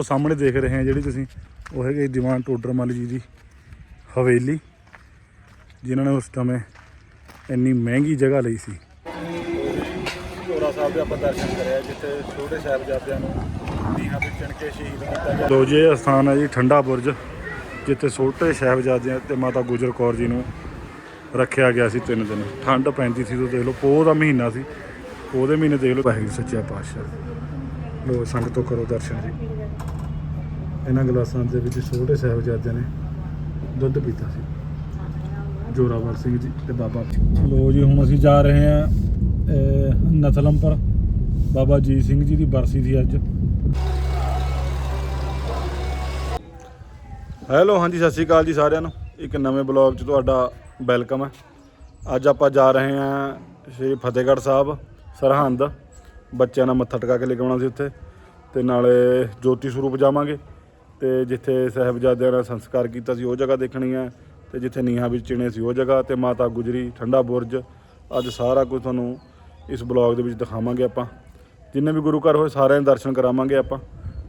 ਉਹ ਸਾਹਮਣੇ ਦੇਖ ਰਹੇ ਆ ਜਿਹੜੀ ਤੁਸੀਂ ਉਹ ਹੈਗੇ ਦੀਵਾਨ ਟੋਡਰ ਮੱਲ ਜੀ ਦੀ ਹਵੇਲੀ ਜਿਨ੍ਹਾਂ ਨੇ ਉਸ ਸਮੇਂ ਇੰਨੀ ਮਹਿੰਗੀ ਜਗ੍ਹਾ ਲਈ ਸੀ। ਢੋਰਾ ਸਾਹਿਬ ਦੇ ਆਪਾਂ ਦਰਸ਼ਨ ਕਰਿਆ ਜਿੱਥੇ ਛੋਟੇ ਸਾਹਿਬਜ਼ਾਦਿਆਂ ਨੂੰ ਨੀਹਾਂ ਵਿੱਚ ਚਿਣ ਕੇ ਸ਼ਹੀਦ ਕੀਤਾ ਗਿਆ। ਲੋ ਜੀ ਇਹ ਸਥਾਨ ਹੈ ਜੀ ਠੰਡਾ ਬੁਰਜ ਜਿੱਥੇ ਛੋਟੇ ਸਾਹਿਬਜ਼ਾਦਿਆਂ ਤੇ ਮਾਤਾ ਗੁਜਰ ਕੌਰ ਜੀ ਨੂੰ ਰੱਖਿਆ ਗਿਆ ਸੀ ਤਿੰਨ ਦਿਨ। ਠੰਡ ਪੈਂਦੀ ਸੀ ਤੋਂ ਦੇਖ ਲਓ ਪੋਹ ਦਾ ਮਹੀਨਾ ਸੀ। ਪੋਹ ਦੇ ਮਹੀਨੇ ਦੇਖ ਲਓ ਵਾਹਿਗੁਰੂ ਸੱਚਾ ਪਾਤਸ਼ਾਹ। ਲੋ ਸੰਗਤੋਂ ਕਰੋ ਦਰਸ਼ਨ ਜੀ। ਇਹਨਾਂ ਗਲਾਸਾਂ ਦੇ ਵਿੱਚ ਛੋਟੇ ਸਾਹਿਬਜ਼ਾਦਿਆਂ ਨੇ ਦੁੱਧ ਪੀਤਾ ਸੀ। ਜੋਰਾਵਰ ਸਿੰਘ ਜੀ ਤੇ ਬਾਬਾ ਲੋ ਜੀ ਹੁਣ ਅਸੀਂ ਜਾ ਰਹੇ ਹਾਂ ਅਹ, ਨਥਲਮਪੁਰ ਬਾਬਾ ਜੀ ਸਿੰਘ ਜੀ ਦੀ ਬਰਸੀ ਸੀ ਅੱਜ। ਹੈਲੋ ਹਾਂਜੀ ਸਤਿ ਸ਼੍ਰੀ ਅਕਾਲ ਜੀ ਸਾਰਿਆਂ ਨੂੰ। ਇੱਕ ਨਵੇਂ ਬਲੌਗ 'ਚ ਤੁਹਾਡਾ ਵੈਲਕਮ ਹੈ। ਅੱਜ ਆਪਾਂ ਜਾ ਰਹੇ ਹਾਂ ਸ਼੍ਰੀ ਫਤਿਹਗੜ੍ਹ ਸਾਹਿਬ ਸਰਹੰਦ। ਬੱਚਿਆਂ ਨਾਲ ਮੱਥਾ ਟਿਕਾ ਕੇ ਲੈ ਕੇ ਆਉਣਾ ਸੀ ਉੱਥੇ। ਤੇ ਨਾਲੇ ਜੋਤੀ ਸਰੂਪ ਜਾਵਾਂਗੇ। ਤੇ ਜਿੱਥੇ ਸਾਹਿਬਜ਼ਾਦਿਆਂ ਦਾ ਸੰਸਕਾਰ ਕੀਤਾ ਸੀ, ਉਹ ਜਗ੍ਹਾ ਦੇਖਣੀ ਹੈ ਤੇ ਜਿੱਥੇ ਨੀਹਾਂ ਵਿੱਚ ਚਿਣੇ ਸੀ, ਉਹ ਜਗ੍ਹਾ ਤੇ ਮਾਤਾ ਗੁਜਰੀ, ਠੰਡਾ ਬੁਰਜ, ਅੱਜ ਸਾਰਾ ਕੁਝ ਤੁਹਾਨੂੰ ਇਸ ਬਲੌਗ ਦੇ ਵਿੱਚ ਦਿਖਾਵਾਂਗੇ ਆਪਾਂ। ਜਿੰਨੇ ਵੀ ਗੁਰੂ ਘਰ ਹੋਏ, ਸਾਰਿਆਂ ਦੇ ਦਰਸ਼ਨ ਕਰਾਵਾਂਗੇ ਆਪਾਂ।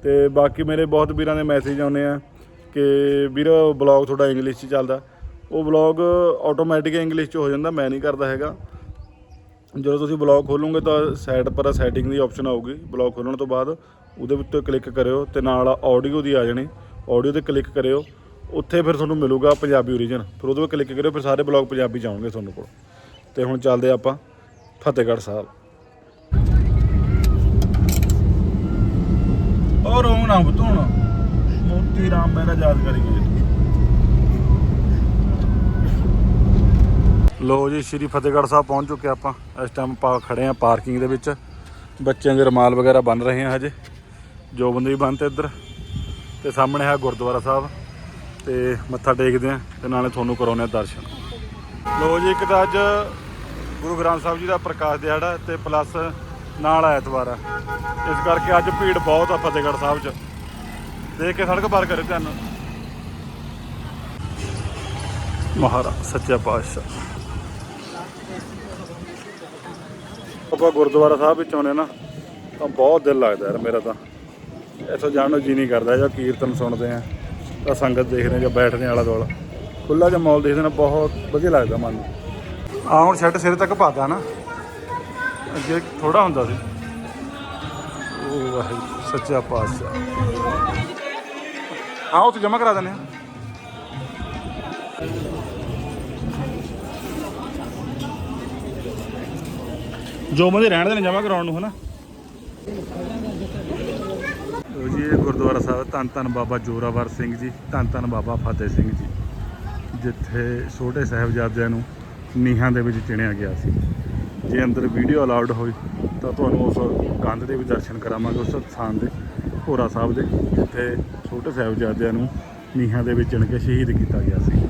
ਤੇ ਬਾਕੀ ਮੇਰੇ ਬਹੁਤ ਵੀਰਾਂ ਦੇ ਮੈਸੇਜ ਆਉਂਦੇ ਆ ਕਿ ਵੀਰ, ਬਲੌਗ ਤੁਹਾਡਾ ਇੰਗਲਿਸ਼ 'ਚ ਚੱਲਦਾ। ਉਹ ਬਲੌਗ ਆਟੋਮੈਟਿਕ ਇੰਗਲਿਸ਼ 'ਚ ਹੋ ਜਾਂਦਾ, ਮੈਂ ਨਹੀਂ ਕਰਦਾ ਹੈਗਾ। ਜਦੋਂ ਤੁਸੀਂ ਬਲੌਗ ਖੋਲੋਗੇ ਤਾਂ ਸਾਈਡ ਪਰ ਸੈਟਿੰਗ ਦੀ ਆਪਸ਼ਨ ਆਊਗੀ ਬਲੌਗ ਖੋਲਣ ਤੋਂ ਬਾਅਦ ਉਹਦੇ ਉੱਤੇ ਕਲਿੱਕ ਕਰਿਓ ਤੇ ਨਾਲ ਆਡੀਓ ਦੀ ਆ ਜਾਣੀ। ਆਡੀਓ ਤੇ ਕਲਿੱਕ ਕਰਿਓ, ਉੱਥੇ ਫਿਰ ਤੁਹਾਨੂੰ ਮਿਲੂਗਾ ਪੰਜਾਬੀ ਓਰੀਜਨ ਫਿਰ ਉਹਦੇ 'ਤੇ ਕਲਿੱਕ ਕਰਿਓ, ਫਿਰ ਸਾਰੇ ਬਲੌਗ ਪੰਜਾਬੀ ਜਾਣਗੇ ਆਉਣਗੇ ਤੁਹਾਨੂੰ ਕੋਲ। ਤੇ ਹੁਣ ਚੱਲਦੇ ਆਪਾਂ ਫਤਿਹਗੜ੍ਹ ਸਾਹਿਬ। ਔਰ ਉਹ ਨਾ ਬਤੂਣ ਮੋਤੀ ਰਾਮ ਮਹਿਰਾ ਯਾਦ ਕਰੀਏ ਲੋ ਜੀ, ਸ਼੍ਰੀ ਫਤਿਹਗੜ੍ਹ ਸਾਹਿਬ ਪਹੁੰਚ ਚੁੱਕੇ ਆਪਾਂ। ਇਸ ਟਾਈਮ ਆਪਾਂ ਖੜੇ ਆ ਪਾਰਕਿੰਗ ਦੇ ਵਿੱਚ। ਬੱਚਿਆਂ ਦੇ ਰਮਾਲ ਵਗੈਰਾ ਬਣ ਰਹੇ ਆ ਹਜੇ। ਜੋ ਬੰਦੇ ਵੀ ਬੰਨਤੇ ਇੱਧਰ। ਤੇ ਸਾਹਮਣੇ ਹੈ ਗੁਰਦੁਆਰਾ ਸਾਹਿਬ। ਤੇ ਮੱਥਾ ਟੇਕਦੇ ਆ ਤੇ ਨਾਲੇ ਤੁਹਾਨੂੰ ਕਰਾਉਣੇ ਆ ਦਰਸ਼ਨ। ਲੋ ਜੀ, ਇੱਕ ਤਾਂ ਅੱਜ ਗੁਰੂ ਗ੍ਰੰਥ ਸਾਹਿਬ ਜੀ ਦਾ ਪ੍ਰਕਾਸ਼ ਦਿਹਾੜਾ ਤੇ ਪਲੱਸ ਨਾਲ ਐਤਵਾਰ ਆ। ਇਸ ਕਰਕੇ ਅੱਜ ਭੀੜ ਬਹੁਤ ਆ ਫਤਿਹਗੜ੍ਹ ਸਾਹਿਬ 'ਚ। ਦੇਖ ਕੇ ਸੜਕ ਪਾਰ ਕਰੇ ਧਿਆਨ ਨਾਲ। ਮਹਾਰਾਜ, ਸੱਚਾ ਪਾਤਸ਼ਾਹ। ਆਪਾਂ ਗੁਰਦੁਆਰਾ ਸਾਹਿਬ ਵਿੱਚ ਆਉਣੇ ਨਾ, ਤਾਂ ਬਹੁਤ ਦਿਲ ਲੱਗਦਾ ਯਾਰ ਮੇਰਾ ਤਾਂ। ਇੱਥੋਂ ਜਾਣ ਨੂੰ ਜੀ ਨਹੀਂ ਕਰਦਾ ਜਾਂ ਕੀਰਤਨ ਸੁਣਦੇ ਆ ਤਾਂ ਸੰਗਤ ਦੇਖਦੇ ਆ ਜਾਂ ਬੈਠਦੇ ਆ ਆਲਾ ਦੁਆਲਾ। ਖੁੱਲਾ ਜਿਹਾ ਮਾਹੌਲ ਦੇਖਦੇ ਨਾ ਬਹੁਤ ਵਧੀਆ ਲੱਗਦਾ ਮਨ ਨੂੰ। ਆ ਹੁਣ ਸ਼ੈੱਡ ਸਿਰੇ ਤੱਕ ਪਾਦਾ ਨਾ, ਅੱਗੇ ਥੋੜਾ ਹੁੰਦਾ ਸੀ। ਉਹ ਵਾਹਿਗੁਰੂ, ਸੱਚਾ ਪਾਤਸ਼ਾਹ। ਹਾਂ, ਉੱਥੇ ਜਮਾ ਕਰਾ ਦਿੰਦੇ ਆ ਜੋ ਬੰਦੇ ਰਹਿਣ ਦੇ ਨੇ ਜਮਾ ਕਰਾਉਣ ਨੂੰ, ਹਨਾ? ਲਓ ਜੀ, ਇਹ ਗੁਰਦੁਆਰਾ ਸਾਹਿਬ, ਧੰਨ ਧੰਨ ਬਾਬਾ ਜੋਰਾਵਰ ਸਿੰਘ ਜੀ, ਧੰਨ ਧੰਨ ਬਾਬਾ ਫਤਿਹ ਸਿੰਘ ਜੀ, ਜਿੱਥੇ ਛੋਟੇ ਸਾਹਿਬਜ਼ਾਦਿਆਂ ਨੂੰ ਨੀਹਾਂ ਦੇ ਵਿੱਚ ਚਿਣਿਆ ਗਿਆ ਸੀ। ਜੇ ਅੰਦਰ ਵੀਡੀਓ ਅਲਾਉਡ ਹੋਈ, ਤਾਂ ਤੁਹਾਨੂੰ ਉਸ ਕੰਧ ਦੇ ਵੀ ਦਰਸ਼ਨ ਕਰਾਵਾਂਗੇ, ਉਸ ਸਥਾਨ ਦੇ, ਭੋਰਾ ਸਾਹਿਬ ਦੇ, ਜਿੱਥੇ ਛੋਟੇ ਸਾਹਿਬਜ਼ਾਦਿਆਂ ਨੂੰ ਨੀਹਾਂ ਦੇ ਵਿੱਚ ਚਿਣ ਕੇ ਸ਼ਹੀਦ ਕੀਤਾ ਗਿਆ ਸੀ।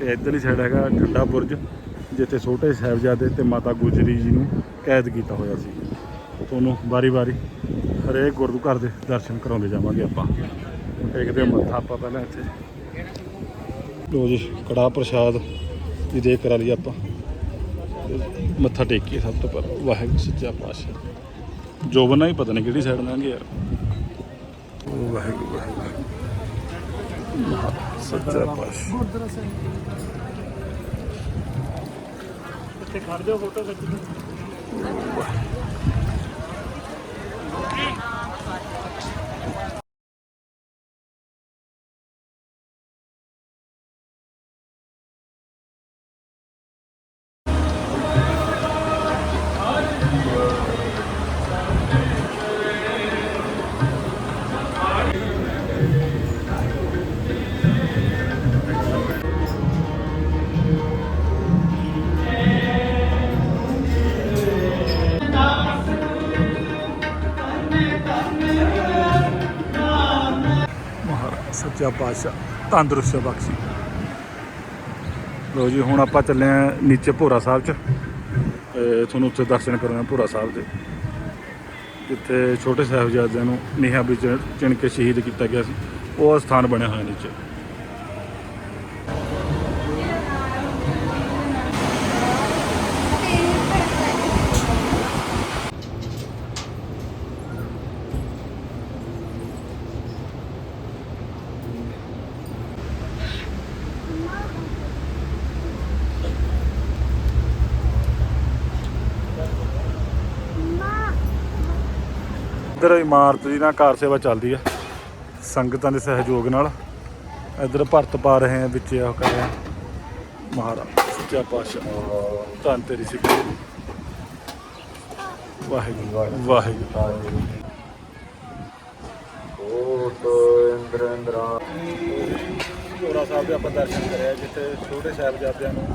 ਤੇ ਇੱਧਰਲੀ ਸਾਈਡ ਹੈਗਾ ਠੰਡਾ ਬੁਰਜ ਜਿੱਥੇ ਛੋਟੇ ਸਾਹਿਬਜ਼ਾਦੇ ਤੇ ਮਾਤਾ ਗੁਜਰੀ ਜੀ ਨੂੰ ਕੈਦ ਕੀਤਾ ਹੋਇਆ ਸੀ। ਤੁਹਾਨੂੰ ਵਾਰੀ-ਵਾਰੀ ਹਰੇਕ ਗੁਰਦੁਆਰ ਦੇ ਦਰਸ਼ਨ ਕਰਾਉਂਦੇ ਜਾਵਾਂਗੇ ਆਪਾਂ। ਟੇਕਦੇ ਮੱਥਾ ਆਪਾਂ ਪਹਿਲਾਂ ਇੱਥੇ। ਲੋ ਜੀ ਕੜਾ ਪ੍ਰਸ਼ਾਦ ਦੀ ਦੇਖ ਕਰਾ ਲਈ ਆਪਾਂ। ਮੱਥਾ ਟੇਕੀਏ ਸਭ ਤੋਂ ਪਹਿਲਾਂ। ਵਾਹਿਗੁਰੂ ਸੱਚਾ ਪਾਤਸ਼ਾਹ। ਜੋਬਨਾ ਹੀ ਪਤਾ ਨਹੀਂ ਕਿਹੜੀ ਸਾਈਡ ਲੰਘੇ ਯਾਰ ਵਾਹਿਗੁਰੂ ਵਾਹਿਗੁਰੂ। ਸੱਚਾ ਪਾਤਸ਼ਾਹ। ਇੱਥੇ ਖੜ ਜਾਓ ਫੋਟੋ ਖਿੱਚ ਲਓ ਪਾਤਸ਼ਾਹ ਤੰਦਰੁਸਤ ਬਖਸ਼ੀ। ਲੋ ਜੀ, ਹੁਣ ਆਪਾਂ ਚੱਲੇ ਆ ਨੀਚੇ ਭੋਰਾ ਸਾਹਿਬ ਚ। ਤੁਹਾਨੂੰ ਉੱਥੇ ਦਰਸ਼ਨ ਕਰਾਉਣਾ ਭੋਰਾ ਸਾਹਿਬ ਦੇ। ਜਿੱਥੇ ਛੋਟੇ ਸਾਹਿਬਜ਼ਾਦਿਆਂ ਨੂੰ ਨੀਹਾਂ ਵਿੱਚ ਚਿਣ ਕੇ ਸ਼ਹੀਦ ਕੀਤਾ ਗਿਆ ਸੀ। ਉਹ ਸਥਾਨ ਬਣਿਆ ਹੋਇਆ ਨੀਚੇ। ਇੱਧਰ ਇਮਾਰਤ ਦੀ ਨਾ ਕਾਰ ਸੇਵਾ ਚੱਲਦੀ ਆ। ਸੰਗਤਾਂ ਦੇ ਸਹਿਯੋਗ ਨਾਲ। ਇੱਧਰ ਭਰਤ ਪਾ ਰਹੇ ਆ, ਵਿੱਚ ਉਹ ਕਰ ਰਹੇ ਆ। ਮਹਾਰਾਜ, ਸੱਚਾ ਪਾਤਸ਼ਾਹ। ਧੰਨ ਤੇਰੀ ਸਿੱਖੀ। ਵਾਹਿਗੁਰੂ ਵਾਹਿਗੁਰੂ। ਚੋਰਾ ਸਾਹਿਬ ਦੇ ਆਪਾਂ ਦਰਸ਼ਨ ਕਰਿਆ, ਜਿੱਥੇ ਛੋਟੇ ਸਾਹਿਬਜ਼ਾਦਿਆਂ ਨੂੰ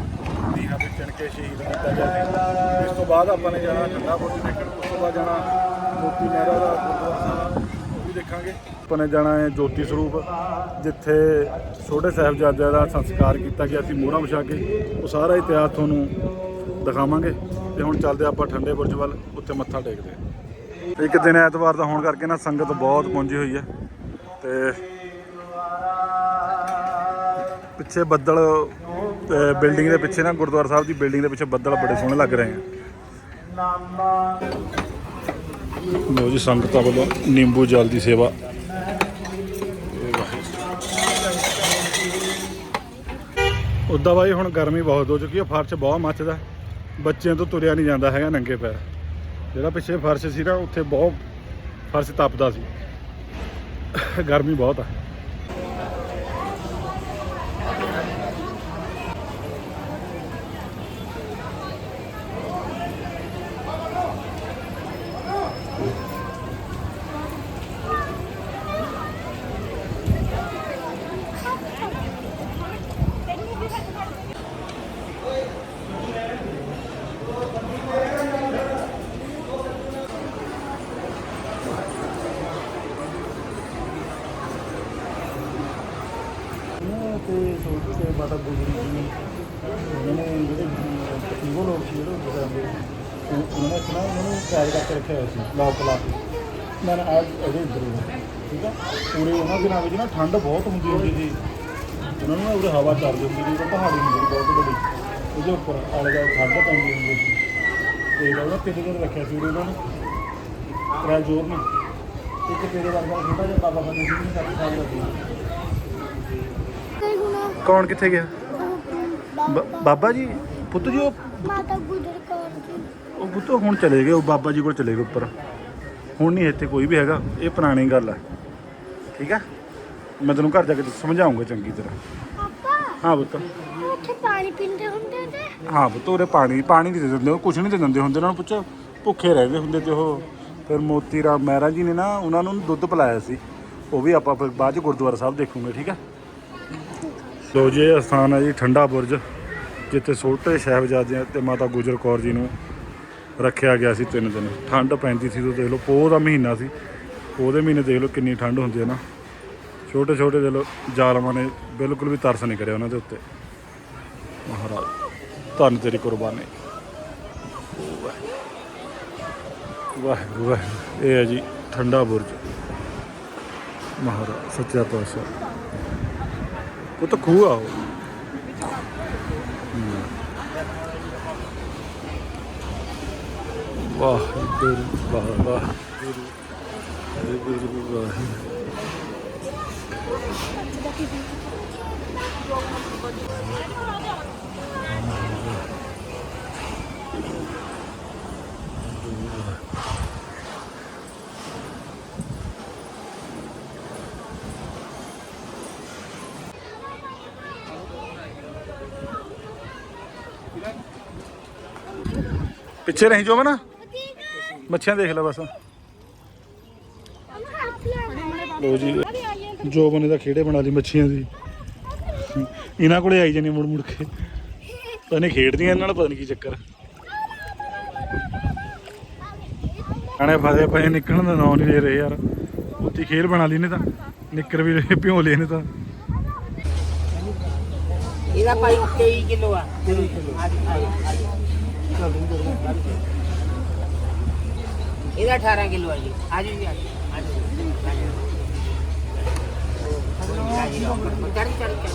ਨੀਹਾਂ ਵਿੱਚ ਚਿਣ ਕੇ ਸ਼ਹੀਦ ਕੀਤਾ ਗਿਆ ਸੀ ਇਸ ਤੋਂ ਬਾਅਦ ਆਪਾਂ ਨੇ ਜਾਣਾ ਠੰਡਾ ਬੁਰਜ ਦੇਖਣ, ਉਸ ਤੋਂ ਬਾਅਦ ਜਾਣਾ ਮੋਤੀ ਮਹਿਰਾ ਦਾ ਗੁਰਦੁਆਰਾ ਸਾਹਿਬ ਉਹ ਵੀ ਦੇਖਾਂਗੇ। ਆਪਾਂ ਨੇ ਜਾਣਾ ਹੈ ਜੋਤੀ ਸਰੂਪ, ਜਿੱਥੇ ਛੋਟੇ ਸਾਹਿਬਜ਼ਾਦਿਆਂ ਦਾ ਸੰਸਕਾਰ ਕੀਤਾ ਗਿਆ ਸੀ, ਮੋਹਰਾਂ ਵਿਛਾ ਕੇ। ਉਹ ਸਾਰਾ ਇਤਿਹਾਸ ਤੁਹਾਨੂੰ ਦਿਖਾਵਾਂਗੇ। ਤੇ ਹੁਣ ਚੱਲਦੇ ਆਪਾਂ ਠੰਡੇ ਬੁਰਜ ਵੱਲ, ਉੱਥੇ ਮੱਥਾ ਟੇਕਦੇ ਹਾਂ। ਇੱਕ ਦਿਨ ਐਤਵਾਰ ਦਾ ਹੋਣ ਕਰਕੇ ਨਾ ਸੰਗਤ ਬਹੁਤ ਪਹੁੰਚੀ ਹੋਈ ਹੈ। ਤੇ ਪਿੱਛੇ ਬੱਦਲ ਬਿਲਡਿੰਗ ਦੇ ਪਿੱਛੇ ਨਾ ਗੁਰਦੁਆਰਾ ਸਾਹਿਬ ਦੀ ਬਿਲਡਿੰਗ ਦੇ ਪਿੱਛੇ ਬੱਦਲ ਬੜੇ ਸੋਹਣੇ ਲੱਗ ਰਹੇ ਆ ਲੋ ਜੀ, ਸੰਗਤਾਂ ਵੱਲੋਂ ਨਿੰਬੂ ਜਲ ਦੀ ਸੇਵਾ। ਉਦਾਂ ਬਾਈ, ਹੁਣ ਗਰਮੀ ਬਹੁਤ ਹੋ ਚੁੱਕੀ ਹੈ, ਫਰਸ਼ ਬਹੁਤ ਮੱਚਦਾ ਬੱਚਿਆਂ ਤੋਂ ਤੁਰਿਆ ਨਹੀਂ ਜਾਂਦਾ ਹੈਗਾ ਨੰਗੇ ਪੈਰ। ਜਿਹੜਾ ਪਿੱਛੇ ਫਰਸ਼ ਸੀ ਨਾ, ਉੱਥੇ ਬਹੁਤ ਫਰਸ਼ ਤਪਦਾ ਸੀ। ਗਰਮੀ ਬਹੁਤ ਆ। ਤੇ ਸੋਚ ਕੇ ਮਾਤਾ ਗੁਜਰੀ ਜੀ ਉਹਨਾਂ ਜਿਹੜੇ ਪੀਵੋ ਲੋਕ ਸੀ ਜਿਹੜੇ ਗੁਜ਼ਰਦੇ ਉਹਨਾਂ ਨੇ ਨਾ ਉਹਨਾਂ ਨੂੰ ਕੈਦ ਕਰਕੇ ਰੱਖਿਆ ਹੋਇਆ ਸੀ ਲੋਕ ਲਾ ਕੇ ਮੈਂ ਅੱਜ ਇਹਦੇ ਅੰਦਰ ਹੀ ਠੀਕ ਆ? ਪੂਰੇ ਉਹਨਾਂ ਦਿਨਾਂ ਵਿੱਚ ਨਾ ਠੰਡ ਬਹੁਤ ਹੁੰਦੀ ਹੁੰਦੀ ਸੀ। ਉਹਨਾਂ ਨੂੰ ਨਾ ਉਰੇ ਹਵਾ ਚੱਲਦੀ ਹੁੰਦੀ ਸੀ ਉਹ ਪਹਾੜੀ ਹੁੰਦੀ ਸੀ ਬਹੁਤ ਵੱਡੀ। ਉਹਦੇ ਉੱਪਰ ਆਲੇ ਦੁਆਲੇ ਠੰਡ ਪੈਂਦੀ ਹੁੰਦੀ ਸੀ। ਤੇ ਉਹਨਾਂ ਤਿੰਨ ਦਿਨ ਰੱਖਿਆ ਸੀ ਉਰੇ ਉਹਨਾਂ ਨੂੰ ਤਰਾ ਜੋਰ ਨੇ। ਇੱਕ ਤੇਰੇ ਵਰਗਾ ਛੋਟਾ ਜਿਹਾ ਬਾਬਾ ਬੰਦੇ ਸੀ ਨਹੀਂ ਸੱਤ ਸਾਲ ਦਾ ਸੀ ਕੌਣ ਕਿੱਥੇ ਗਿਆ? ਬ- ਬਾਬਾ ਜੀ? ਪੁੱਤ ਜੀ ਉਹ ਮਾਤਾ ਗੁਜਰ ਕੌਰ ਜੀ। ਉਹ ਪੁੱਤ ਹੁਣ ਚਲੇ ਗਏ ਉਹ ਬਾਬਾ ਜੀ ਕੋਲ ਚਲੇ ਗਏ ਉੱਪਰ। ਹੁਣ ਨਹੀਂ ਇੱਥੇ ਕੋਈ ਵੀ ਹੈਗਾ ਇਹ ਪੁਰਾਣੀ ਗੱਲ ਹੈ ਠੀਕ ਹੈ ਮੈਂ ਤੈਨੂੰ ਘਰ ਜਾ ਕੇ ਸਮਝਾਉਂਗਾ ਚੰਗੀ ਤਰ੍ਹਾਂ। ਪਾਪਾ ਹਾਂ ਪੁੱਤ। ਉੱਥੇ ਪਾਣੀ ਪੀਂਦੇ ਹੁੰਦੇ ਤੇ ਹਾਂ ਪੁੱਤ ਉਹਦੇ ਪਾਣੀ ਪਾਣੀ ਨਹੀਂ ਦੇ ਦਿੰਦੇ ਉਹ ਕੁਝ ਨਹੀਂ ਦੇ ਦਿੰਦੇ ਹੁੰਦੇ ਉਹਨਾਂ ਨੂੰ ਪੁੱਛੋ ਭੁੱਖੇ ਰਹਿੰਦੇ ਹੁੰਦੇ ਤੇ ਉਹ। ਫਿਰ ਮੋਤੀ ਰਾਮ ਮਹਿਰਾ ਜੀ ਨੇ ਨਾ ਉਹਨਾਂ ਨੂੰ ਦੁੱਧ ਪਿਲਾਇਆ ਸੀ। ਉਹ ਵੀ ਆਪਾਂ ਫਿਰ ਬਾਅਦ ਚ ਗੁਰਦੁਆਰਾ ਸਾਹਿਬ ਦੇਖੂਗੇ ਠੀਕ ਹੈ ਲੋ ਜੀ, ਇਹ ਸਥਾਨ ਹੈ ਜੀ ਠੰਡਾ ਬੁਰਜ, ਜਿੱਥੇ ਛੋਟੇ ਸਾਹਿਬਜ਼ਾਦਿਆਂ ਤੇ ਮਾਤਾ ਗੁਜਰ ਕੌਰ ਜੀ ਨੂੰ ਰੱਖਿਆ ਗਿਆ ਸੀ ਤਿੰਨ ਦਿਨ। ਠੰਡ ਪੈਂਦੀ ਸੀ, ਤੋਂ ਦੇਖ ਲਓ, ਪੋਹ ਦਾ ਮਹੀਨਾ ਸੀ। ਪੋਹ ਦੇ ਮਹੀਨੇ ਦੇਖ ਲਓ ਕਿੰਨੀ ਠੰਡ ਹੁੰਦੀ ਹੈ ਨਾ। ਛੋਟੇ ਛੋਟੇ ਦੇ ਲਓ, ਜ਼ਾਲਮਾਂ ਨੇ ਬਿਲਕੁਲ ਵੀ ਤਰਸ ਨਹੀਂ ਕਰਿਆ ਉਹਨਾਂ ਦੇ ਉੱਤੇ। ਮਹਾਰਾਜ, ਧੰਨ ਤੇਰੀ ਕੁਰਬਾਨੀ। ਵਾਹਿਗੁਰੂ ਵਾਹਿਗੁਰੂ, ਇਹ ਹੈ ਜੀ ਠੰਡਾ ਬੁਰਜ। ਮਹਾਰਾਜ, ਸੱਚਾ ਪਾਤਸ਼ਾਹ। ਉਹ ਤਾਂ ਖੂਹ ਆ ਉਹ ਹਮ। ਵਾਹਿਗੁਰੂ ਵਾਹ ਵਾਹਿਗੁਰੂ ਵਾਹਿਗੁਰੂ ਵਾਹਿਗੁਰੂ ਪਿੱਛੇ ਨਹੀਂ ਜੋ ਮੱਛੀਆਂ ਦੇਖ ਲੈ ਬਸ। ਲੋ ਜੀ, ਜੋ ਬਨੇ ਖੇੜੇ ਬਣਾ ਲਈ ਮੱਛੀਆਂ ਦੀ। ਇਹਨਾਂ ਕੋਲੇ ਆਈ ਜਾਨੀ ਮੁੜ ਮੁੜ ਕੇ। ਪਤਾ ਖੇਡਦੀਆਂ ਇਹਨਾਂ ਨਾਲ, ਪਤਾ ਨਹੀਂ ਕੀ ਚੱਕਰ। ਆਣੇ ਫਸੇ ਪਏ ਨਿਕਲਣ ਦਾ ਨਾਂ ਨਹੀਂ ਲੈ ਰਹੇ ਯਾਰ। ਉੱਤੀ ਖੇਲ ਬਣਾ ਲਈ ਨੇ ਤਾਂ। ਨਿੱਕਰ ਵੀ ਰਹੇ ਭਿਓ ਲਏ ਨੇ ਤਾਂ। ਇਹਦਾ ਭਾਈ 23 ਕਿਲੋ ਆ? 23 ਕਿਲੋ। ਇਹਦਾ 18 ਕਿਲੋ ਆ ਜੀ ਆਜੋ ਜੀ ਆਜੋ ਆਜੋ ਚੜ ਚੜ ਚੜ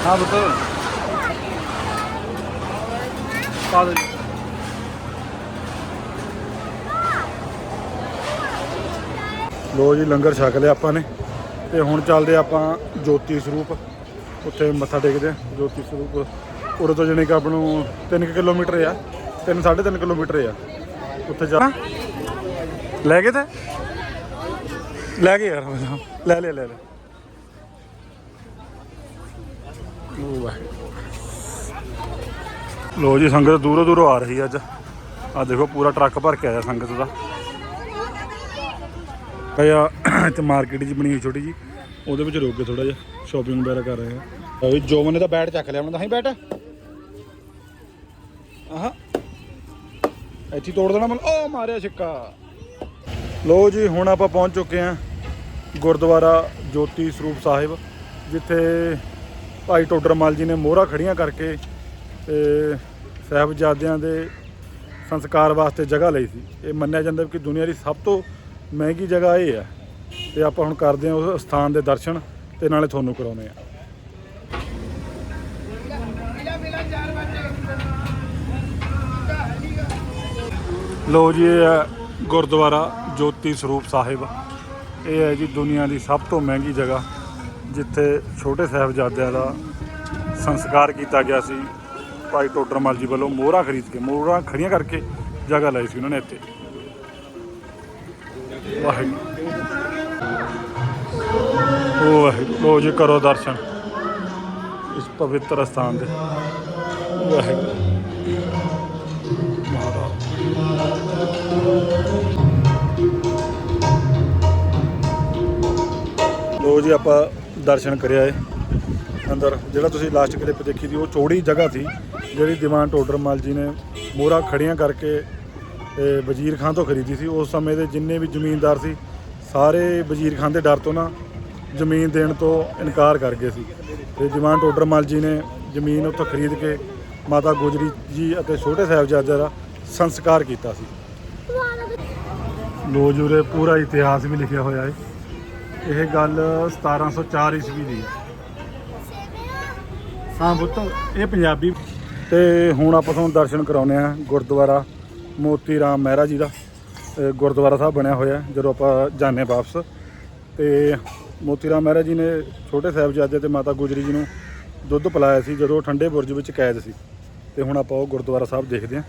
ਹਾਂ ਬਤ ਪਾ ਦੇ ਲੋ ਜੀ, ਲੰਗਰ ਛਕ ਲਿਆ ਆਪਾਂ ਨੇ। ਤੇ ਹੁਣ ਚੱਲਦੇ ਆਪਾਂ ਜੋਤੀ ਸਰੂਪ। ਉੱਥੇ ਮੱਥਾ ਟੇਕਦੇ ਆ ਜੋਤੀ ਸਰੂਪ। ਉਰੇ ਤੋਂ ਜਾਣੀ ਕਿ ਆਪ ਨੂੰ 3 ਕਿਲੋਮੀਟਰ ਆ। 3 3.5 ਕਿਲੋਮੀਟਰ ਆ। ਉੱਥੇ ਜਾ ਲੈ ਗਏ ਤੇ? ਲੈ ਗਏ ਯਾਰ, ਲੈ ਲੈ ਲੈ ਲੈ। ਲੋ ਜੀ, ਸੰਗਤ ਦੂਰੋਂ ਦੂਰੋਂ ਆ ਰਹੀ ਅੱਜ। ਆ ਦੇਖੋ, ਪੂਰਾ ਟਰੱਕ ਭਰ ਕੇ ਆਇਆ ਸੰਗਤ ਦਾ। ਆਇਆ ਇੱਥੇ ਮਾਰਕੀਟ ਜੀ ਬਣੀ ਹੋਈ ਛੋਟੀ ਜੀ ਉਹਦੇ ਵਿੱਚ ਰੋਕ ਕੇ ਥੋੜਾ ਜਿਹਾ ਸ਼ਾਪਿੰਗ ਵਗੈਰਾ ਕਰ ਰਹੇ ਆ ਇਹ ਜੋਮਨ ਨੇ ਤਾਂ ਬੈਟ ਚੱਕ ਲਿਆ ਉਹਨਾਂ ਦਾ ਹਾਂ ਬੈਟ। ਆਹਾ। ਇੱਥੇ ਤੋੜ ਦੇਣਾ ਮਨ ਉਹ ਮਾਰਿਆ ਛਿੱਕਾ। ਲੋ ਜੀ, ਹੁਣ ਆਪਾਂ ਪਹੁੰਚ ਚੁੱਕੇ ਹਾਂ ਗੁਰਦੁਆਰਾ ਜੋਤੀ ਸਰੂਪ ਸਾਹਿਬ, ਜਿੱਥੇ ਭਾਈ ਟੋਡਰਮਲ ਜੀ ਨੇ ਮੋਹਰਾਂ ਖੜੀਆਂ ਕਰਕੇ ਤੇ ਸਾਹਿਬਜ਼ਾਦਿਆਂ ਦੇ ਸੰਸਕਾਰ ਵਾਸਤੇ ਜਗ੍ਹਾ ਲਈ ਸੀ। ਇਹ ਮੰਨਿਆ ਜਾਂਦਾ ਕਿ ਦੁਨੀਆ ਦੀ ਸਭ ਤੋਂ ਮਹਿੰਗੀ ਜਗ੍ਹਾ ਇਹ ਹੈ ਤੇ ਆਪਾਂ ਹੁਣ ਕਰਦੇ ਹਾਂ ਉਸ ਸਥਾਨ ਦੇ ਦਰਸ਼ਨ ਤੇ ਨਾਲੇ ਤੁਹਾਨੂੰ ਕਰਾਉਨੇ ਆ ਲੋ ਜੀ, ਇਹ ਹੈ ਗੁਰਦੁਆਰਾ ਜੋਤੀ ਸਰੂਪ ਸਾਹਿਬ। ਇਹ ਹੈ ਜੀ ਦੁਨੀਆ ਦੀ ਸਭ ਤੋਂ ਮਹਿੰਗੀ ਜਗ੍ਹਾ, ਜਿੱਥੇ ਛੋਟੇ ਸਾਹਿਬਜ਼ਾਦਿਆਂ ਦਾ ਸੰਸਕਾਰ ਕੀਤਾ ਗਿਆ ਸੀ। ਭਾਈ ਟੋਡਰਮਲ ਜੀ ਵੱਲੋਂ ਮੋਹਰਾਂ ਖਰੀਦ ਕੇ, ਮੋਹਰਾਂ ਖੜੀਆਂ ਕਰਕੇ ਜਗ੍ਹਾ ਲਈ ਸੀ ਉਹਨਾਂ ਨੇ ਇੱਥੇ। ਵਾਹਿਗੁਰੂ। ਉਹ ਵਾਹਿਗੁਰੂ, ਲਓ ਜੀ ਕਰੋ ਦਰਸ਼ਨ। ਇਸ ਪਵਿੱਤਰ ਸਥਾਨ ਦੇ ਵਾਹਿਗੁਰੂ। ਮਹਾਰਾਜ। ਲੋ ਜੀ ਆਪਾਂ ਦਰਸ਼ਨ ਕਰਿਆ ਏ। ਅੰਦਰ ਜਿਹੜਾ ਤੁਸੀਂ ਲਾਸਟ ਕਲਿੱਪ ਦੇਖੀ ਸੀ, ਉਹ ਚੌੜੀ ਜਗ੍ਹਾ ਸੀ। ਜਿਹੜੀ ਦੀਵਾਨ ਟੋਡਰਮਲ ਜੀ ਨੇ ਮੋਹਰਾਂ ਖੜੀਆਂ ਕਰਕੇ ਤੇ ਵਜ਼ੀਰ ਖਾਨ ਤੋਂ ਖਰੀਦੀ ਸੀ। ਉਸ ਸਮੇਂ ਦੇ ਜਿੰਨੇ ਵੀ ਜ਼ਮੀਨਦਾਰ ਸੀ, ਸਾਰੇ ਵਜ਼ੀਰ ਖਾਨ ਦੇ ਡਰ ਤੋਂ ਨਾ ਜ਼ਮੀਨ ਦੇਣ ਤੋਂ ਇਨਕਾਰ ਕਰ ਗਏ ਸੀ। ਤੇ ਦੀਵਾਨ ਟੋਡਰਮਲ ਜੀ ਨੇ ਜ਼ਮੀਨ ਉੱਥੋਂ ਖਰੀਦ ਕੇ ਮਾਤਾ ਗੁਜਰੀ ਜੀ ਅਤੇ ਛੋਟੇ ਸਾਹਿਬਜ਼ਾਦਿਆਂ ਦਾ ਸੰਸਕਾਰ ਕੀਤਾ ਸੀ। ਲੋ ਜੀ ਪੂਰਾ ਇਤਿਹਾਸ ਵੀ ਲਿਖਿਆ ਹੋਇਆ ਹੈ। ਇਹ ਗੱਲ 1704 ਈਸਵੀ ਦੀ ਹਾਂ। ਪੁੱਤ, ਇਹ ਪੰਜਾਬੀ ਤੇ ਹੁਣ ਆਪਾਂ ਤੁਹਾਨੂੰ ਦਰਸ਼ਨ ਕਰਾਉਨੇ ਆ ਗੁਰਦੁਆਰਾ ਮੋਤੀ ਰਾਮ ਮਹਿਰਾ ਜੀ ਦਾ ਗੁਰਦੁਆਰਾ ਸਾਹਿਬ ਬਣਿਆ ਹੋਇਆ ਜਦੋਂ ਆਪਾਂ ਜਾਂਦੇ ਹਾਂ ਵਾਪਸ। ਤੇ ਮੋਤੀ ਰਾਮ ਮਹਿਰਾ ਜੀ ਨੇ ਛੋਟੇ ਸਾਹਿਬਜ਼ਾਦੇ ਤੇ ਮਾਤਾ ਗੁਜਰੀ ਜੀ ਨੂੰ ਦੁੱਧ ਪਿਲਾਇਆ ਸੀ, ਜਦੋਂ ਠੰਡੇ ਬੁਰਜ ਵਿੱਚ ਕੈਦ ਸੀ। ਤੇ ਹੁਣ ਆਪਾਂ ਉਹ ਗੁਰਦੁਆਰਾ ਸਾਹਿਬ ਦੇਖਦੇ ਹਾਂ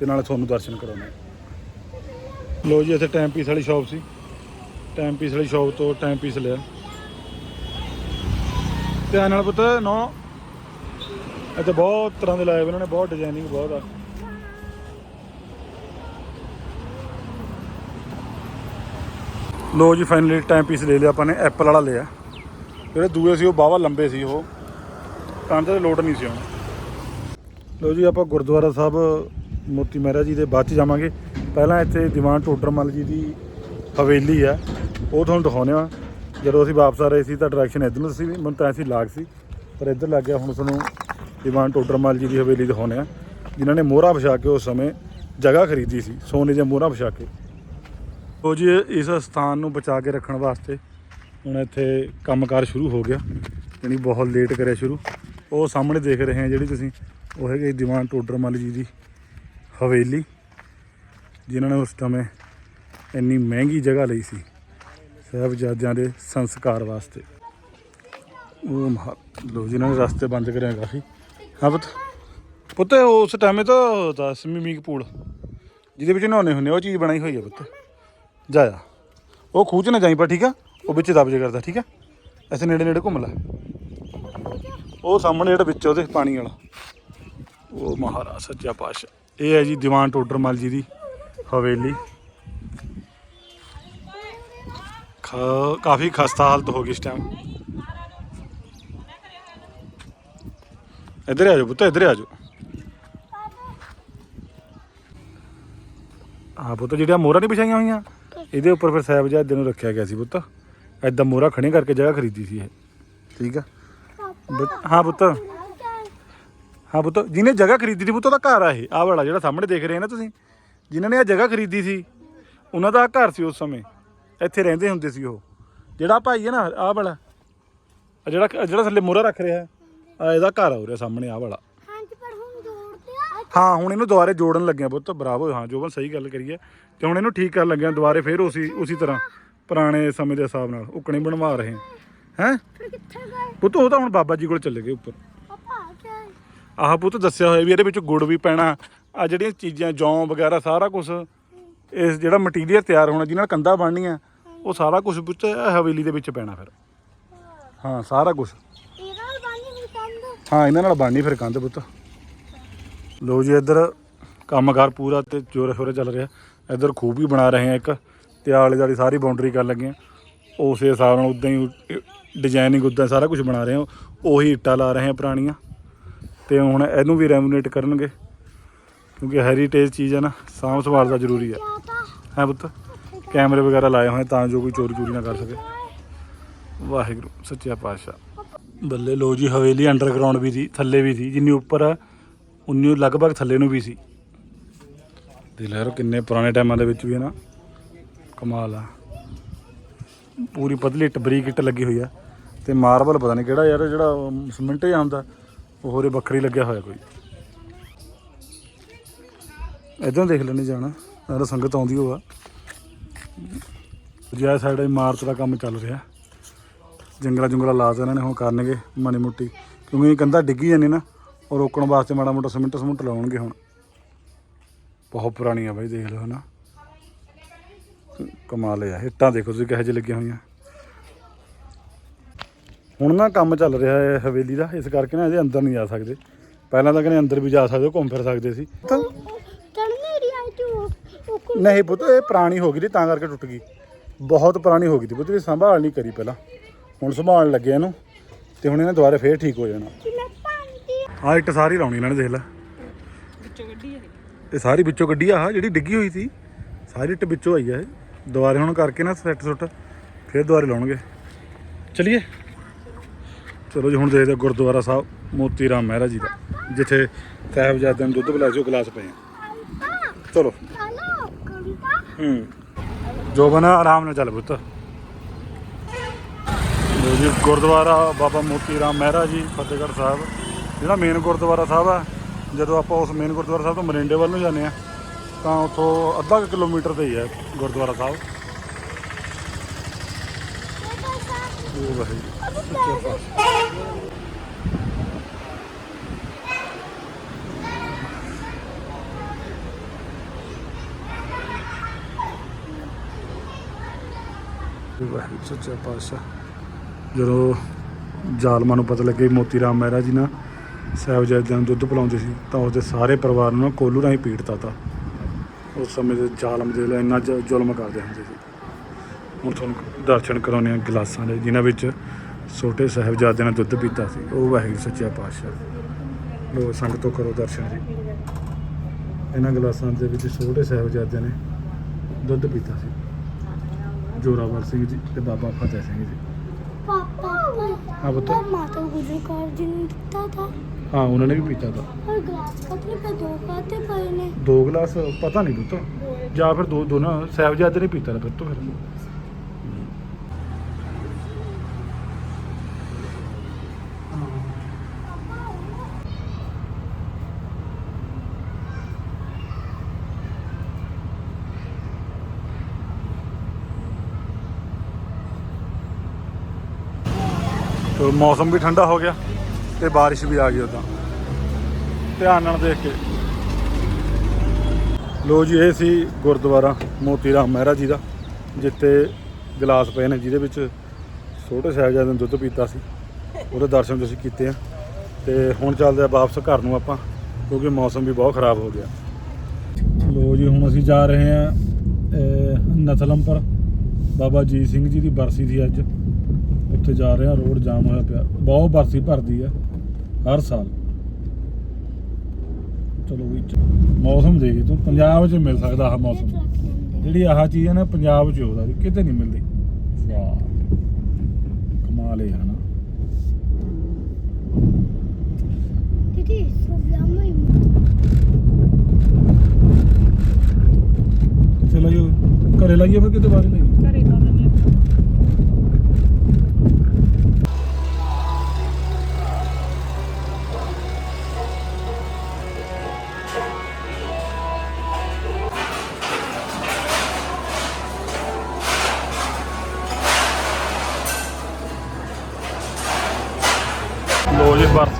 ਤੇ ਨਾਲੇ ਤੁਹਾਨੂੰ ਦਰਸ਼ਨ ਕਰਾਉਂਦੇ ਹਾਂ। ਲੋ ਜੀ, ਇੱਥੇ ਟਾਈਮ ਪੀਸ ਵਾਲੀ ਸ਼ਾਪ ਸੀ। ਟਾਈਮ ਪੀਸ ਵਾਲੀ ਸ਼ਾਪ ਤੋਂ ਟਾਈਮ ਪੀਸ ਲਿਆ। ਧਿਆਨ ਨਾਲ ਪੁੱਤ, ਨੋ। ਇੱਥੇ ਬਹੁਤ ਤਰ੍ਹਾਂ ਦੇ ਲਾਏ ਹੋਏ ਉਹਨਾਂ ਨੇ ਬਹੁਤ ਡਿਜ਼ਾਈਨਿੰਗ ਬਹੁਤ ਆ। ਲੋ ਜੀ ਫਾਈਨਲੀ ਟਾਈਮ ਪੀਸ ਲੈ ਲਿਆ ਆਪਾਂ ਨੇ ਐਪਲ ਵਾਲਾ ਲਿਆ। ਜਿਹੜੇ ਦੂਏ ਸੀ, ਉਹ ਬਾਵਾ ਲੰਬੇ ਸੀ ਉਹ। ਕੰਧ ਤੇ ਲੋਟ ਨਹੀਂ ਸੀ ਹੁਣ ਲੋ ਜੀ, ਆਪਾਂ ਗੁਰਦੁਆਰਾ ਸਾਹਿਬ, ਮੋਤੀ ਮਹਿਰਾ ਜੀ ਦੇ ਬਾਅਦ ਚ ਜਾਵਾਂਗੇ। ਪਹਿਲਾਂ ਇੱਥੇ ਦੀਵਾਨ ਟੋਡਰਮਲ ਜੀ ਦੀ ਹਵੇਲੀ ਆ। ਉਹ ਤੁਹਾਨੂੰ ਦਿਖਾਉਂਦੇ ਆ ਜਦੋਂ ਅਸੀਂ ਵਾਪਸ ਆ ਰਹੇ ਸੀ, ਤਾਂ ਡਾਇਰੈਕਸ਼ਨ ਇੱਧਰ ਨੂੰ ਸੀ। ਮੈਨੂੰ ਤਾਂ ਐਸੀ ਲਾਗ ਸੀ। ਪਰ ਇੱਧਰ ਲੱਗ ਗਿਆ, ਹੁਣ ਤੁਹਾਨੂੰ ਦੀਵਾਨ ਟੋਡਰਮਲ ਜੀ ਦੀ ਹਵੇਲੀ ਦਿਖਾਉਂਦੇ ਆ ਜਿਨ੍ਹਾਂ ਨੇ ਮੋਹਰਾ ਵਿਛਾ ਕੇ ਉਸ ਸਮੇਂ ਜਗ੍ਹਾ ਖਰੀਦੀ ਸੀ, ਸੋਨੇ ਦੀਆਂ ਮੋਹਰਾਂ ਵਿਛਾ ਕੇ। ਉਹ ਜੀ, ਇਸ ਸਥਾਨ ਨੂੰ ਬਚਾ ਕੇ ਰੱਖਣ ਵਾਸਤੇ ਹੁਣ ਇੱਥੇ ਕੰਮਕਾਰ ਸ਼ੁਰੂ ਹੋ ਗਿਆ, ਯਾਨੀ ਬਹੁਤ ਲੇਟ ਕਰਿਆ ਸ਼ੁਰੂ। ਉਹ ਸਾਹਮਣੇ ਦੇਖ ਰਹੇ ਆ ਜਿਹੜੀ ਤੁਸੀਂ, ਉਹ ਹੈਗੇ ਦੀਵਾਨ ਟੋਡਰਮਲ ਜੀ ਦੀ ਹਵੇਲੀ, ਜਿਨ੍ਹਾਂ ਨੇ ਉਸ ਸਮੇਂ ਇੰਨੀ ਮਹਿੰਗੀ ਜਗ੍ਹਾ ਲਈ ਸੀ, ਸਾਹਿਬਜ਼ਾਦਿਆਂ ਦੇ ਸੰਸਕਾਰ ਵਾਸਤੇ। ਉਹ ਮਹਾ ਲੋ ਜਿਨ੍ਹਾਂ ਨੇ ਰਸਤੇ ਬੰਦ ਕਰਿਆ ਕਾਫੀ। ਹਾਂ ਪੁੱਤ ਪੁੱਤ, ਉਸ ਟਾਈਮੇ ਤਾਂ ਦਾ ਸਵੀਮਿੰਗ ਪੂਲ ਜਿਹਦੇ ਵਿੱਚ ਨਹਾਉਣੇ ਹੁੰਦੇ ਉਹ ਚੀਜ਼ ਬਣਾਈ ਹੋਈ ਹੈ ਪੁੱਤ। ਜਾਇਆ ਉਹ ਖੂਹ 'ਚ ਨਾ ਜਾਈ ਪਰ ਠੀਕ ਆ? ਉਹ ਵਿੱਚ ਦਬਜੇ ਕਰਦਾ, ਠੀਕ ਆ? ਐਸੇ ਨੇੜੇ ਨੇੜੇ ਘੁੰਮ ਲੈ। ਉਹ ਸਾਹਮਣੇ ਜਿਹੜਾ ਵਿੱਚ ਉਹਦੇ ਪਾਣੀ ਵਾਲਾ। ਉਹ ਮਹਾਰਾਜ, ਸੱਚਾ ਪਾਤਸ਼ਾਹ। ਇਹ ਹੈ ਜੀ ਦੀਵਾਨ ਟੋਡਰਮਲ ਜੀ ਦੀ ਹਵੇਲੀ। ਖਾ- ਕਾਫੀ ਖਸਤਾ ਹਾਲਤ ਹੋ ਗਈ ਇਸ ਟਾਈਮ ਇੱਧਰ ਆ ਜਾਓ ਪੁੱਤ, ਇੱਧਰ ਆ ਜਾਓ। ਹਾਂ ਪੁੱਤ ਜਿਹੜੀਆਂ ਮੋਹਰਾਂ ਨਹੀਂ ਵਿਛਾਈਆਂ ਹੋਈਆਂ। ਇਹਦੇ ਉੱਪਰ ਫਿਰ ਸਾਹਿਬਜ਼ਾਦੇ ਨੂੰ ਰੱਖਿਆ ਗਿਆ ਸੀ ਪੁੱਤ। ਐਦਾਂ ਮੋਹਰਾਂ ਖੜੀਆਂ ਕਰਕੇ ਜਗ੍ਹਾ ਖਰੀਦੀ ਸੀ ਇਹ। ਠੀਕ ਆ? ਪੁੱਤ- ਹਾਂ ਪੁੱਤ। ਹਾਂ ਪੁੱਤ ਜਿਹਨੇ ਜਗ੍ਹਾ ਖਰੀਦੀ ਸੀ ਪੁੱਤ ਉਹਦਾ ਘਰ ਆ ਇਹ। ਆਹ ਵਾਲਾ ਜਿਹੜਾ ਸਾਹਮਣੇ ਦੇਖ ਰਹੇ ਹੋ ਨਾ ਤੁਸੀਂ। ਜਿਨ੍ਹਾਂ ਨੇ ਇਹ ਜਗ੍ਹਾ ਖਰੀਦੀ ਸੀ ਉਹਨਾਂ ਦਾ ਘਰ ਸੀ ਉਸ ਸਮੇਂ। ਇੱਥੇ ਰਹਿੰਦੇ ਹੁੰਦੇ ਸੀ ਉਹ। ਜਿਹੜਾ ਭਾਈ ਹੈ ਨਾ ਆਹ ਵਾਲਾ। ਆਹ ਜਿਹੜਾ ਜਿਹੜਾ ਥੱਲੇ ਮੋਹਰਾ ਰੱਖ ਰਿਹਾ ਆ ਇਹਦਾ ਘਰ ਆ ਉਰੇ ਸਾਹਮਣੇ ਆਹ ਵਾਲਾ ਹਾਂਜੀ ਪਰ ਹੁਣ ਜੋੜਦੇ ਆ ਹਾਂ ਹੁਣ ਇਹਨੂੰ ਦੁਬਾਰੇ ਜੋੜਨ ਲੱਗਿਆ ਪੁੱਤ ਬਰਾਵੋ ਹਾਂ ਜੋਬਨ ਸਹੀ ਗੱਲ ਕਰੀਏ। ਤੇ ਹੁਣ ਇਹਨੂੰ ਠੀਕ ਕਰਨ ਲੱਗਿਆ ਦੁਬਾਰੇ ਫੇਰ ਉਸੇ ਉਸੇ ਤਰ੍ਹਾਂ ਪੁਰਾਣੇ ਸਮੇਂ ਦੇ ਹਿਸਾਬ ਨਾਲ ਉਕਣੇ ਬਣਵਾ ਰਹੇ ਹੈ। ਪੁੱਤ ਉਹ ਤਾਂ ਹੁਣ ਬਾਬਾ ਜੀ ਕੋਲ ਚੱਲੇ ਗਏ ਉੱਪਰ। ਹੈ? ਆਹ ਪੁੱਤ ਦੱਸਿਆ ਹੋਇਆ ਵੀ ਇਹਦੇ ਵਿੱਚ ਗੁੜ ਵੀ ਪੈਣਾ। ਆ ਜਿਹੜੀਆਂ ਚੀਜ਼ਾਂ ਜੌਂ ਵਗੈਰਾ ਸਾਰਾ ਕੁਝ ਇਸ ਜਿਹੜਾ ਮਟੀਰੀਅਲ ਤਿਆਰ ਹੋਣਾ ਜਿਹਨਾਂ ਨਾਲ ਕੰਧਾਂ ਬਣਨੀਆਂ ਉਹ ਸਾਰਾ ਕੁਝ ਪੁੱਤ ਇਹ ਹਵੇਲੀ ਦੇ ਵਿੱਚ ਪੈਣਾ ਫਿਰ। ਹਾਂ। ਸਾਰਾ ਕੁਝ ਹਾਂ ਇਹਨਾਂ ਨਾਲ ਬਣਨੀ ਫਿਰ ਕੰਧ ਪੁੱਤ। ਲੋ ਜੀ, ਇੱਧਰ ਕੰਮ ਕੰਮਕਾਰ ਪੂਰਾ ਤੇ ਜੋਰੇ ਸ਼ੋਰੇ ਚੱਲ ਰਿਹਾ। ਇੱਧਰ ਖੂਬ ਵੀ ਬਣਾ ਰਹੇ ਆ ਇੱਕ, ਤੇ ਆਲੇ ਦਾਲੇ ਸਾਰੀ ਬਾਉਂਡਰੀ ਕਰ ਲੱਗੇ ਆ। ਉਸੇ ਹਿਸਾਬ ਨਾਲ ਉਦਾਂ ਹੀ ਡਿਜ਼ਾਈਨਿੰਗ ਉਦਾਂ ਸਾਰਾ ਕੁਝ ਬਣਾ ਰਹੇ ਆ। ਉਹੀ ਇੱਟਾਂ ਲਾ ਰਹੇ ਆ ਪੁਰਾਣੀਆਂ, ਤੇ ਹੁਣ ਇਹਨੂੰ ਵੀ ਰੈਮੂਨੇਟ ਕਰਨਗੇ, ਕਿਉਂਕਿ ਹੈਰੀਟੇਜ ਚੀਜ਼ ਹੈ ਨਾ, ਸਾਂਭ ਸੰਭਾਲ ਦਾ ਜ਼ਰੂਰੀ ਹੈ ਹੈ ਪੁੱਤ? ਕੈਮਰੇ ਵਗੈਰਾ ਲਾਏ ਹੋਏ ਤਾਂ ਜੋ ਕੋਈ ਚੋਰੀ ਚੋਰੀ ਨਾ ਕਰ ਸਕੇ। ਵਾਹਿਗੁਰੂ, ਸੱਚਿਆ ਪਾਤਸ਼ਾਹ। ਬੱਲੇ ਲੋ ਜੀ, ਹਵੇਲੀ ਅੰਡਰਗਰਾਉਂਡ ਵੀ ਸੀ ਥੱਲੇ ਵੀ ਸੀ ਜਿੰਨੀ ਉੱਪਰ ਹੈ ਉਨੀ ਲਗਭਗ ਥੱਲੇ ਨੂੰ ਵੀ ਸੀ। ਦੇਖ ਲੈ ਯਾਰ, ਕਿੰਨੇ ਪੁਰਾਣੇ ਟਾਈਮਾਂ ਦੇ ਵਿੱਚ ਵੀ ਹੈ ਨਾ, ਕਮਾਲ ਆ। ਪੂਰੀ ਪਤਲੀ ਇੱਟ ਬਰੀਕ ਇੱਟ ਲੱਗੀ ਹੋਈ ਆ। ਤੇ ਮਾਰਬਲ ਪਤਾ ਨਹੀਂ ਕਿਹੜਾ ਯਾਰ, ਜਿਹੜਾ ਸਿਮੈਂਟ ਹੀ ਹੁੰਦਾ ਉਹ ਹੋਰੇ ਵੱਖਰੀ ਲੱਗਿਆ ਹੋਇਆ ਕੋਈ। ਇਦਾਂ ਦੇਖ ਲੈਣੇ ਜਾਣਾ ਨਾਲ ਸੰਗਤ ਆਉਂਦੀ ਹੋਵਾ ਜਿਆ ਸਾਈਡ ਇਮਾਰਤ ਦਾ ਕੰਮ ਚੱਲ ਰਿਹਾ। ਜੰਗਲਾ ਜੁੰਗਲਾ ਲਾ ਇਹਨਾਂ ਨੇ ਹੁਣ ਕਰਨਗੇ ਮਾਣੀ ਮੁੱਟੀ। ਕਿਉਂਕਿ ਕੰਧਾ ਡਿੱਗੀ ਜਾਂਦੀ ਨਾ। ਉਹ ਰੋਕਣ ਵਾਸਤੇ ਮਾੜਾ ਮੋਟਾ ਸਿਮੈਂਟ ਸਮੁੰਟ ਲਾਉਣਗੇ ਹੁਣ। ਬਹੁਤ ਪੁਰਾਣੀ ਆ ਬਾਈ ਦੇਖ ਲਓ ਹਨਾ। ਕਮਾਲ ਆ ਇੱਟਾਂ ਦੇਖੋ ਤੁਸੀਂ ਕਿਹੋ ਜਿਹੇ ਲੱਗੀਆਂ ਹੋਈਆਂ। ਹੁਣ ਨਾ ਕੰਮ ਚੱਲ ਰਿਹਾ ਹੈ ਹਵੇਲੀ ਦਾ ਇਸ ਕਰਕੇ ਨਾ ਇਹਦੇ ਅੰਦਰ ਨਹੀਂ ਜਾ ਸਕਦੇ। ਪਹਿਲਾਂ ਤਾਂ ਕਹਿੰਦੇ ਅੰਦਰ ਵੀ ਜਾ ਸਕਦੇ ਹੋ ਘੁੰਮ ਫਿਰ ਸਕਦੇ ਸੀ। ਨਹੀਂ ਪੁੱਤ ਇਹ ਪੁਰਾਣੀ ਹੋ ਗਈ ਸੀ ਤਾਂ ਕਰਕੇ ਟੁੱਟ ਗਈ। ਬਹੁਤ ਪੁਰਾਣੀ ਹੋ ਗਈ ਸੀ ਪੁੱਤ ਵੀ ਸੰਭਾਲ ਨਹੀਂ ਕਰੀ ਪਹਿਲਾਂ। ਹੁਣ ਸੰਭਾਲਣ ਲੱਗੇ ਇਹਨੂੰ ਤੇ ਹੁਣ ਇਹਨੇ ਦੁਬਾਰਾ ਫੇਰ ਠੀਕ ਹੋ ਜਾਣਾ। ਆਹ ਇੱਟ ਸਾਰੀ ਲਾਉਣੀ ਇਹਨਾਂ ਨੇ ਦੇਖ ਲੈ। ਵਿੱਚੋਂ ਕੱਢੀ ਇਹ। ਸਾਰੀ ਵਿੱਚੋਂ ਕੱਢੀ ਆ ਆਹ ਜਿਹੜੀ ਡਿੱਗੀ ਹੋਈ ਸੀ ਸਾਰੀ ਇੱਟ ਵਿੱਚੋਂ ਆਈ ਆ ਇਹ। ਦੁਬਾਰੇ ਹੁਣ ਕਰਕੇ ਨਾ ਸੈੱਟ ਸੁੱਟ ਫੇਰ ਦੁਬਾਰੇ ਲਾਉਣਗੇ। ਚਲਿਏ। ਚਲੋ ਜੀ ਹੁਣ ਦੇਖਦੇ ਹਾਂ ਗੁਰਦੁਆਰਾ ਸਾਹਿਬ ਮੋਤੀ ਰਾਮ ਮਹਿਰਾ ਜੀ ਦਾ ਜਿੱਥੇ ਸਾਹਿਬਜ਼ਾਦਿਆਂ ਨੂੰ ਦੁੱਧ ਪਿਲਾਇਆ ਸੀ ਉਹ ਗਲਾਸ ਪਏ ਆ। ਚਲੋ। ਹੂੰ। ਜੋ ਬਣਾ ਆਰਾਮ ਨਾਲ ਚੱਲ ਪੁੱਤ। ਜੀ ਗੁਰਦੁਆਰਾ ਬਾਬਾ ਮੋਤੀ ਰਾਮ ਮਹਿਰਾ ਜੀ ਫਤਿਹਗੜ੍ਹ ਸਾਹਿਬ। ਜਿਹੜਾ ਮੇਨ ਗੁਰਦੁਆਰਾ ਸਾਹਿਬ ਆ, ਜਦੋਂ ਆਪਾਂ ਉਸ ਮੇਨ ਗੁਰਦੁਆਰਾ ਸਾਹਿਬ ਤੋਂ ਮਰਿੰਡੇ ਵੱਲ ਨੂੰ ਜਾਂਦੇ ਆ, ਤਾਂ ਉੱਥੋਂ ਅੱਧਾ ਕੁ ਕਿਲੋਮੀਟਰ ਤੇ ਹੀ ਹੈ ਗੁਰਦੁਆਰਾ ਸਾਹਿਬ। ਉਹ ਵਾਹਿਗੁਰੂ। ਵਾਹਿਗੁਰੂ ਸੱਚਾ ਪਾਤਸ਼ਾਹ। ਜਦੋਂ ਜ਼ਾਲਮਾਂ ਨੂੰ ਪਤਾ ਲੱਗੇ ਮੋਤੀ ਰਾਮ ਮਹਿਰਾ ਜੀ ਨਾ ਸਾਹਿਬਜ਼ਾਦਿਆਂ ਨੂੰ ਦੁੱਧ ਪਿਲਾਉਂਦੇ ਸੀ ਤਾਂ ਉਹਦੇ ਸਾਰੇ ਪਰਿਵਾਰ ਨੂੰ ਕੋਲੂ ਰਾਹੀਂ ਪੀੜਤਾ ਤਾ। ਉਸ ਸਮੇਂ ਦੇ ਜ਼ਾਲਮ ਦੇ ਲਈ ਇੰਨਾ ਜ਼ੁਲਮ ਕਰਦੇ ਹੁੰਦੇ ਸੀ। ਹੁਣ ਤੁਹਾਨੂੰ ਦਰਸ਼ਨ ਕਰਾਉਂਦੇ ਆ ਗਲਾਸਾਂ ਦੇ ਜਿਨ੍ਹਾਂ ਵਿੱਚ ਛੋਟੇ ਸਾਹਿਬਜ਼ਾਦਿਆਂ ਨੇ ਦੁੱਧ ਪੀਤਾ ਸੀ ਉਹ ਵਾਹਿਗੁਰੂ ਸੱਚਾ ਪਾਤਸ਼ਾਹ। ਲੋ ਸੰਗਤੋਂ ਕਰੋ ਦਰਸ਼ਨ ਜੀ। ਇਹਨਾਂ ਗਲਾਸਾਂ ਦੇ ਵਿੱਚ ਛੋਟੇ ਸਾਹਿਬਜ਼ਾਦਿਆਂ ਨੇ ਦੁੱਧ ਪੀਤਾ ਸੀ। ਜੋਰਾਵਰ ਸਿੰਘ ਜੀ ਤੇ ਬਾਬਾ ਫਤਿਹ ਸਿੰਘ ਜੀ। ਪਾਪਾ ਹਾਂ ਪੁੱਤ। ਤਾਂ ਮਾਤਾ ਗੁਜਰ ਕੌਰ ਜੀ ਨੇ ਦਿੱਤਾ ਥਾ हाँ उन्होंने भी पीता था। दो गिलास पता नहीं पुत या तो। फिर दो दोनों साहबजादे ने पीता था फिर तो फिर। तो मौसम भी ठंडा हो गया। ਤੋਂ ਤੇ ਮੌਸਮ ਵੀ ਬਾਰਿਸ਼ ਵੀ ਆ ਗਈ ਉਦਾਂ। ਧਿਆਨ ਨਾਲ ਦੇਖ ਕੇ। ਲੋ ਜੀ, ਇਹ ਸੀ ਗੁਰਦੁਆਰਾ ਮੋਤੀ ਰਾਮ ਮਹਿਰਾ ਜੀ ਦਾ, ਜਿੱਥੇ ਗਲਾਸ ਪਏ ਨੇ, ਜਿਹਦੇ ਵਿੱਚ ਛੋਟੇ ਸਾਹਿਬਜ਼ਾਦੇ ਨੇ ਦੁੱਧ ਪੀਤਾ ਸੀ। ਉਹਦੇ ਦਰਸ਼ਨ ਤੁਸੀਂ ਕੀਤੇ ਆ। ਤੇ ਹੁਣ ਚੱਲਦੇ ਆ ਵਾਪਸ ਘਰ ਨੂੰ ਆਪਾਂ, ਕਿਉਂਕਿ ਮੌਸਮ ਵੀ ਬਹੁਤ ਖਰਾਬ ਹੋ ਗਿਆ। ਲੋ ਜੀ, ਹੁਣ ਅਸੀਂ ਜਾ ਰਹੇ ਆ ਨਥਲਮਪੁਰ ਬਾਬਾ ਜੀਤ ਸਿੰਘ ਜੀ ਦੀ ਬਰਸੀ ਸੀ ਅੱਜ। ਉੱਥੇ ਜਾ ਰਿਹਾ ਰੋਡ ਜਾਮ ਹੋਇਆ ਪਿਆ। ਬਹੁਤ ਬਰਸੀ ਭਰਦੀ ਆ ਹਰ ਸਾਲ। ਚਲੋ ਵੀ ਮੌਸਮ ਦੇਖੀ ਤੂੰ ਪੰਜਾਬ 'ਚ ਮਿਲ ਸਕਦਾ ਆਹ ਮੌਸਮ। ਜਿਹੜੀ ਆਹ ਚੀਜ਼ ਹੈ ਨਾ ਪੰਜਾਬ 'ਚ ਹੁੰਦਾ ਕਿਤੇ ਨਹੀਂ ਮਿਲਦੀ। ਵਾਹ ਕਮਾਲ ਹੈ ਹਨਾ। ਦੀਦੀ ਸੋਵਲਾਮਾ ਹੀ ਕਿੱਥੇ ਲਾਈਓ ਘਰੇ ਲਾਈਏ ਫਿਰ ਕਿਤੇ ਬਾਹਰ ਲਾਈਏ ਘਰੇ ਲਾ ਲੈਣੇ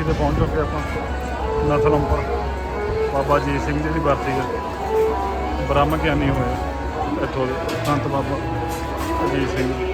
ਤੇ ਪਹੁੰਚ ਚੁੱਕੇ ਆਪਾਂ ਨਸਲਮਪੁਰ। ਬਾਬਾ ਜੀ ਸਿੰਘ ਜੀ ਦੀ ਬਰਸੀ ਹੈ ਬ੍ਰਹਮ ਗਿਆਨੀ ਹੋਏ ਇੱਥੋਂ ਦੇ। ਸੰਤ ਬਾਬਾ ਅਜੀਤ ਸਿੰਘ।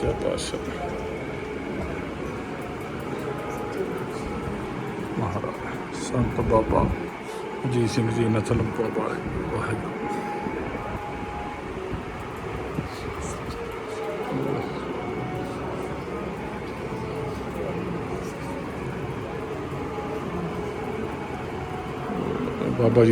ਜੀ। ਵਾਹਿਗੁਰੂ ਸੱਚਾ ਪਾਤਸ਼ਾਹ ਮਹਾਰਾਜ ਸੰਤ ਬਾਬਾ ਅਜੀਤ ਸਿੰਘ ਜੀ ਨਸਲਮਪੁਰ ਵਾਲੇ ਵਾਹਿਗੁਰੂ ਬਾਬਾ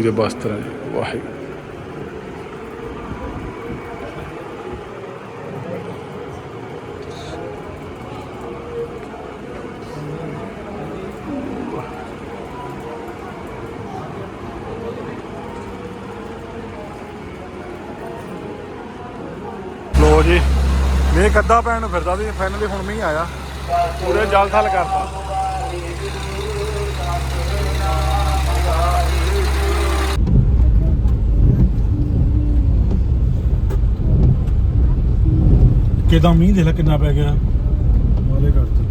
ਮੀਂਹ ਪੈਣ ਨੂੰ ਫਿਰਦਾ ਸੀ ਫਾਈਨਲੀ ਹੁਣ ਮੀਂਹ ਆਇਆ। ਪੂਰੇ ਜਲ ਥਲ ਕਰਤਾ। ਕਿਦਾਂ ਮੀਂਹ ਦੇਖ ਲੈ ਕਿੰਨਾ ਪੈ ਗਿਆ। ਵਾਲੇ ਕਰਤੇ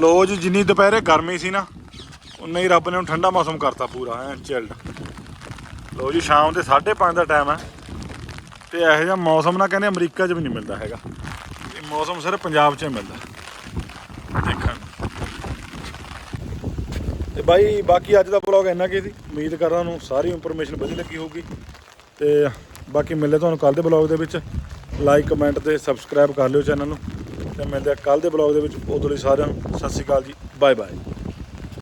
ਲੋ ਜੀ, ਜਿੰਨੀ ਦੁਪਹਿਰੇ ਗਰਮੀ ਸੀ ਨਾ, ਉਨਾ ਹੀ ਰੱਬ ਨੇ ਹੁਣ ਠੰਡਾ ਮੌਸਮ ਕਰਤਾ ਪੂਰਾ, ਐ ਚਿਲਡ ਲੋ ਜੀ, ਸ਼ਾਮ ਦੇ 5:30 ਦਾ ਟਾਈਮ ਹੈ ਤੇ ਇਹੋ ਜਿਹਾ ਮੌਸਮ ਨਾ ਕਹਿੰਦੇ ਅਮਰੀਕਾ 'ਚ ਵੀ ਨਹੀਂ ਮਿਲਦਾ ਹੈਗਾ। ਇਹ ਮੌਸਮ ਸਿਰਫ ਪੰਜਾਬ 'ਚ ਹੀ ਮਿਲਦਾ। ਦੇਖਣ ਨੂੰ। ਤੇ ਬਾਈ, ਬਾਕੀ ਅੱਜ ਦਾ ਵਲੌਗ ਇੰਨਾ ਕੀ ਸੀ। ਉਮੀਦ ਕਰਾਂ ਤੁਹਾਨੂੰ ਸਾਰੀ ਇਨਫੋਰਮੇਸ਼ਨ ਵਧੀਆ ਲੱਗੀ ਹੋਊਗੀ। ਤੇ ਬਾਕੀ ਮਿਲਦੇ ਤੁਹਾਨੂੰ ਕੱਲ ਦੇ ਵਲੌਗ ਦੇ ਵਿੱਚ। ਲਾਈਕ ਕਮੈਂਟ ਤੇ ਸਬਸਕ੍ਰਾਈਬ ਕਰ ਲਿਓ ਚੈਨਲ ਨੂੰ। ਤੇ ਮਿਲਦੇ ਆ ਕੱਲ ਦੇ ਵਲੌਗ ਦੇ ਵਿੱਚ। ਉਦੋਂ ਲਈ ਸਾਰਿਆਂ ਨੂੰ ਸਤਿ ਸ਼੍ਰੀ ਅਕਾਲ ਜੀ। Bye bye